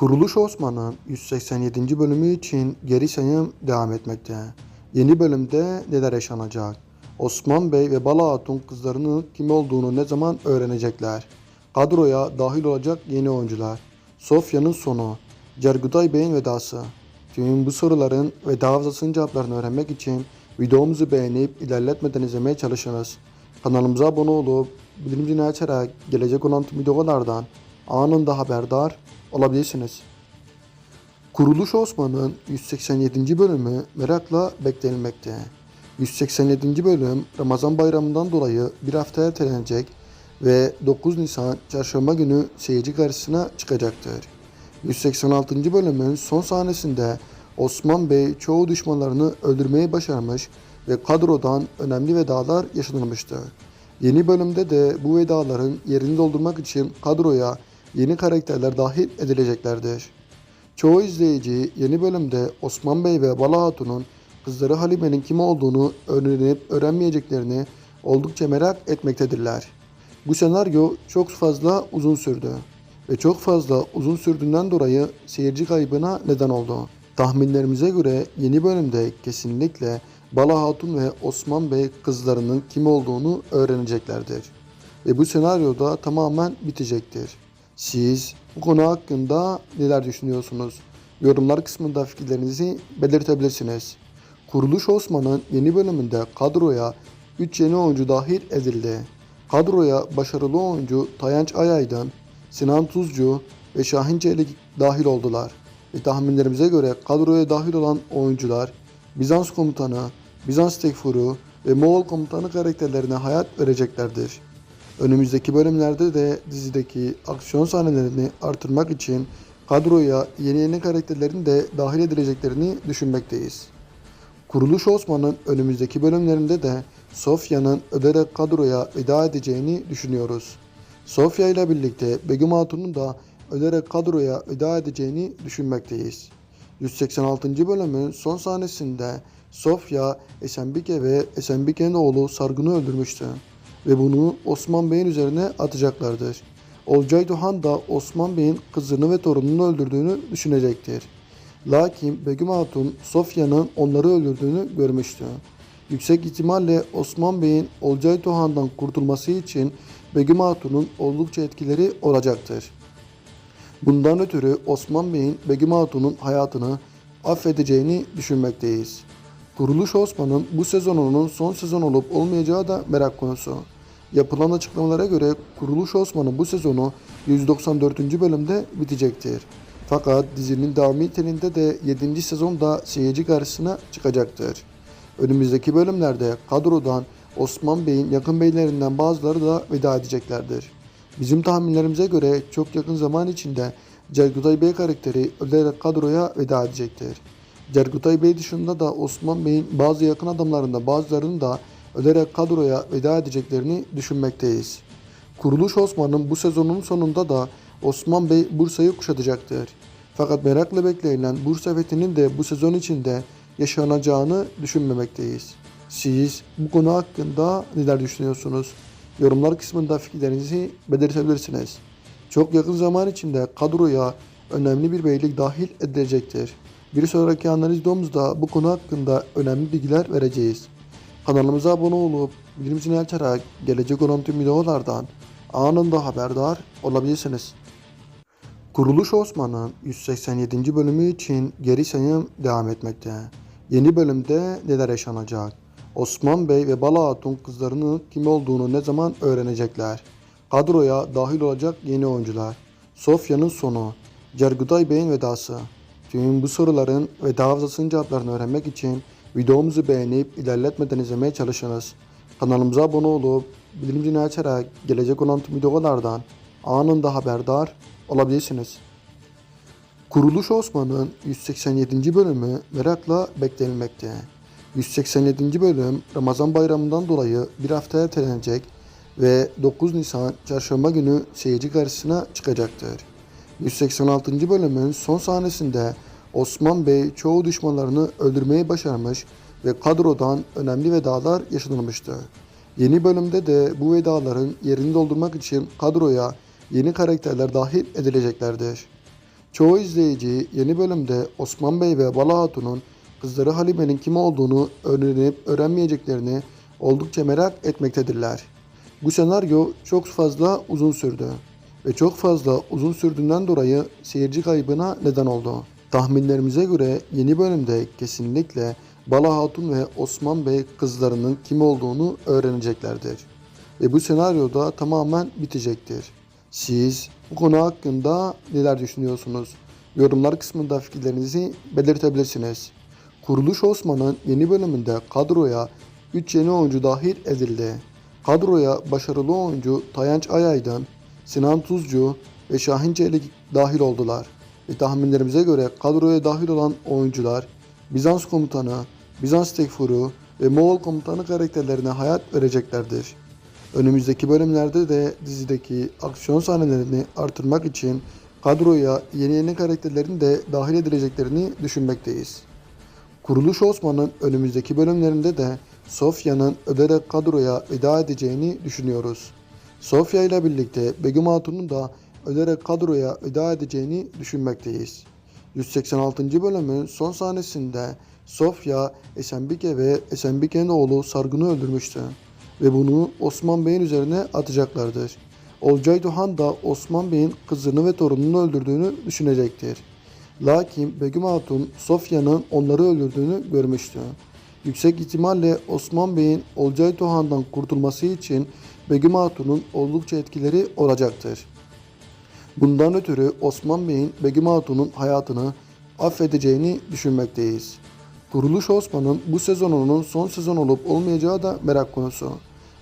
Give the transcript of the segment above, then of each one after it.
Kuruluş Osman'ın 187. bölümü için geri sayım devam etmekte. Yeni bölümde neler yaşanacak? Osman Bey ve Bala Hatun kızlarının kim olduğunu ne zaman öğrenecekler? Kadroya dahil olacak yeni oyuncular. Sofya'nın sonu. Cergutay Bey'in vedası. Tüm bu soruların ve daha fazlasının cevaplarını öğrenmek için videomuzu beğenip ilerletmeden izlemeye çalışınız. Kanalımıza abone olup bildirim zilini açarak gelecek olan tüm videolardan anında haberdar olabilirsiniz. Kuruluş Osman'ın 187. bölümü merakla beklenilmekte. 187. bölüm Ramazan bayramından dolayı bir hafta ertelenecek ve 9 Nisan çarşamba günü seyirci karşısına çıkacaktır. 186. bölümün son sahnesinde Osman Bey çoğu düşmanlarını öldürmeyi başarmış ve kadrodan önemli vedalar yaşanılmıştı. Yeni bölümde de bu vedaların yerini doldurmak için kadroya yeni karakterler dahil edileceklerdir. Çoğu izleyici yeni bölümde Osman Bey ve Bala Hatun'un kızları Halime'nin kim olduğunu öğrenip öğrenmeyeceklerini oldukça merak etmektedirler. Bu senaryo çok fazla uzun sürdü ve çok fazla uzun sürdüğünden dolayı seyirci kaybına neden oldu. Tahminlerimize göre yeni bölümde kesinlikle Bala Hatun ve Osman Bey kızlarının kim olduğunu öğreneceklerdir. Ve bu senaryoda tamamen bitecektir. Siz bu konu hakkında neler düşünüyorsunuz? Yorumlar kısmında fikirlerinizi belirtebilirsiniz. Kuruluş Osman'ın yeni bölümünde kadroya 3 yeni oyuncu dahil edildi. Kadroya başarılı oyuncu Tayanç Ayaydın, Sinan Tuzcu ve Şahin Çelik dahil oldular. Ve tahminlerimize göre kadroya dahil olan oyuncular Bizans komutanı, Bizans tekfuru ve Moğol komutanı karakterlerine hayat vereceklerdir. Önümüzdeki bölümlerde de dizideki aksiyon sahnelerini artırmak için kadroya yeni yeni karakterlerin de dahil edileceklerini düşünmekteyiz. Kuruluş Osman'ın önümüzdeki bölümlerinde de Sofya'nın öderek kadroya veda edeceğini düşünüyoruz. Sofya ile birlikte Begüm Hatun'un da öderek kadroya veda edeceğini düşünmekteyiz. 186. bölümün son sahnesinde Sofya, Esenbike ve Esenbike'nin oğlu Sargun'u öldürmüştü ve bunu Osman Bey'in üzerine atacaklardır. Olcay Doğan da Osman Bey'in kızını ve torununu öldürdüğünü düşünecektir. Lakin Begüm Hatun Sofya'nın onları öldürdüğünü görmüştü. Yüksek ihtimalle Osman Bey'in Olcay Doğan'dan kurtulması için Begüm Hatun'un oldukça etkileri olacaktır. Bundan ötürü Osman Bey'in Begüm Hatun'un hayatını affedeceğini düşünmekteyiz. Kuruluş Osman'ın bu sezonunun son sezon olup olmayacağı da merak konusu. Yapılan açıklamalara göre Kuruluş Osman'ın bu sezonu 194. bölümde bitecektir. Fakat dizinin devamı niteliğinde de 7. sezonda seyirci karşısına çıkacaktır. Önümüzdeki bölümlerde kadrodan Osman Bey'in yakın beylerinden bazıları da veda edeceklerdir. Bizim tahminlerimize göre çok yakın zaman içinde Cergutay Bey karakteri ölerek kadroya veda edecektir. Cergutay Bey dışında da Osman Bey'in bazı yakın adamlarında bazılarının da ölerek kadroya veda edeceklerini düşünmekteyiz. Kuruluş Osman'ın bu sezonun sonunda da Osman Bey Bursa'yı kuşatacaktır. Fakat merakla beklenilen Bursa fethinin de bu sezon içinde yaşanacağını düşünmemekteyiz. Siz bu konu hakkında neler düşünüyorsunuz? Yorumlar kısmında fikirlerinizi belirtebilirsiniz. Çok yakın zaman içinde kadroya önemli bir beylik dahil edilecektir. Bir sonraki analiz videomuzda bu konu hakkında önemli bilgiler vereceğiz. Kanalımıza abone olup bildirim zilini açarak gelecek olan tüm videolardan anında haberdar olabilirsiniz. Kuruluş Osman'ın 187. bölümü için geri sayım devam etmekte. Yeni bölümde neler yaşanacak? Osman Bey ve Bala Hatun kızlarının kim olduğunu ne zaman öğrenecekler? Kadroya dahil olacak yeni oyuncular. Sofya'nın sonu. Cergutay Bey'in vedası. Tüm bu soruların ve daha fazlasının cevaplarını öğrenmek için videomuzu beğenip ilerletmeden izlemeye çalışınız. Kanalımıza abone olup bildirim zilini açarak gelecek olan tüm videolardan anında haberdar olabilirsiniz. Kuruluş Osman'ın 187. bölümü merakla beklenilmekte. 187. bölüm Ramazan bayramından dolayı bir hafta ertelenecek ve 9 Nisan çarşamba günü seyirci karşısına çıkacaktır. 186. bölümün son sahnesinde Osman Bey çoğu düşmanlarını öldürmeyi başarmış ve kadrodan önemli vedalar yaşanılmıştı. Yeni bölümde de bu vedaların yerini doldurmak için kadroya yeni karakterler dahil edileceklerdir. Çoğu izleyici yeni bölümde Osman Bey ve Bala Hatun'un kızları Halime'nin kim olduğunu öğrenip öğrenmeyeceklerini oldukça merak etmektedirler. Bu senaryo çok fazla uzun sürdü ve çok fazla uzun sürdüğünden dolayı seyirci kaybına neden oldu. Tahminlerimize göre yeni bölümde kesinlikle Bala Hatun ve Osman Bey kızlarının kim olduğunu öğreneceklerdir. Ve bu senaryo da tamamen bitecektir. Siz bu konu hakkında neler düşünüyorsunuz? Yorumlar kısmında fikirlerinizi belirtebilirsiniz. Kuruluş Osman'ın yeni bölümünde kadroya 3 yeni oyuncu dahil edildi. Kadroya başarılı oyuncu Tayanç Ayaydın, Sinan Tuzcu ve Şahin Çelik dahil oldular. Ve tahminlerimize göre kadroya dahil olan oyuncular Bizans komutanı, Bizans tekfuru ve Moğol komutanı karakterlerine hayat vereceklerdir. Önümüzdeki bölümlerde de dizideki aksiyon sahnelerini artırmak için kadroya yeni yeni karakterlerin de dahil edileceklerini düşünmekteyiz. Kuruluş Osman'ın önümüzdeki bölümlerinde de Sofya'nın öderek kadroya veda edeceğini düşünüyoruz. Sofya ile birlikte Begüm Hatun'un da öderek kadroya veda edeceğini düşünmekteyiz. 186. bölümün son sahnesinde Sofya Esenbike ve Esenbike'nin oğlu Sargun'u öldürmüştü ve bunu Osman Bey'in üzerine atacaklardır. Olcay Doğan da Osman Bey'in kızını ve torununu öldürdüğünü düşünecektir. Lakin Begüm Hatun Sofya'nın onları öldürdüğünü görmüştü. Yüksek ihtimalle Osman Bey'in Olcay Doğan'dan kurtulması için Begüm Hatun'un oldukça etkileri olacaktır. Bundan ötürü Osman Bey'in Begüm Hatun'un hayatını affedeceğini düşünmekteyiz. Kuruluş Osman'ın bu sezonunun son sezon olup olmayacağı da merak konusu.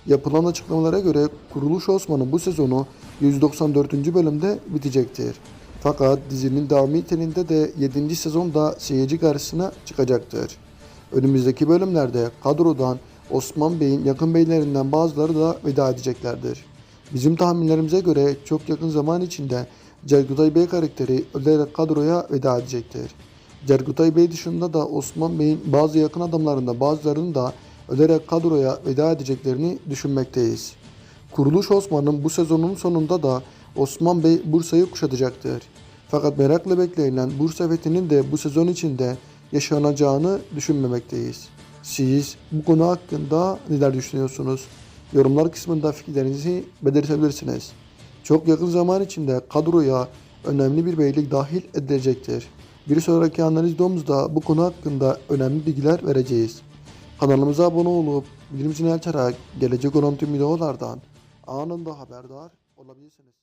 Yapılan açıklamalara göre Kuruluş Osman'ın bu sezonu 194. bölümde bitecektir. Fakat dizinin devamı niteliğinde de 7. sezonda seyirci karşısına çıkacaktır. Önümüzdeki bölümlerde kadrodan Osman Bey'in yakın beylerinden bazıları da veda edeceklerdir. Bizim tahminlerimize göre çok yakın zaman içinde Cergutay Bey karakteri ölerek kadroya veda edecektir. Cergutay Bey dışında da Osman Bey'in bazı yakın adamlarında bazılarının da ölerek kadroya veda edeceklerini düşünmekteyiz. Kuruluş Osman'ın bu sezonun sonunda da Osman Bey Bursa'yı kuşatacaktır. Fakat merakla beklenilen Bursa fethinin de bu sezon içinde yaşanacağını düşünmemekteyiz. Siz bu konu hakkında neler düşünüyorsunuz? Yorumlar kısmında fikirlerinizi belirtebilirsiniz. Çok yakın zaman içinde kadroya önemli bir beylik dahil edilecektir. Bir sonraki analiz videomuzda bu konu hakkında önemli bilgiler vereceğiz. Kanalımıza abone olup bildirim zilini açarak gelecek olan tüm videolardan anında haberdar olabilirsiniz.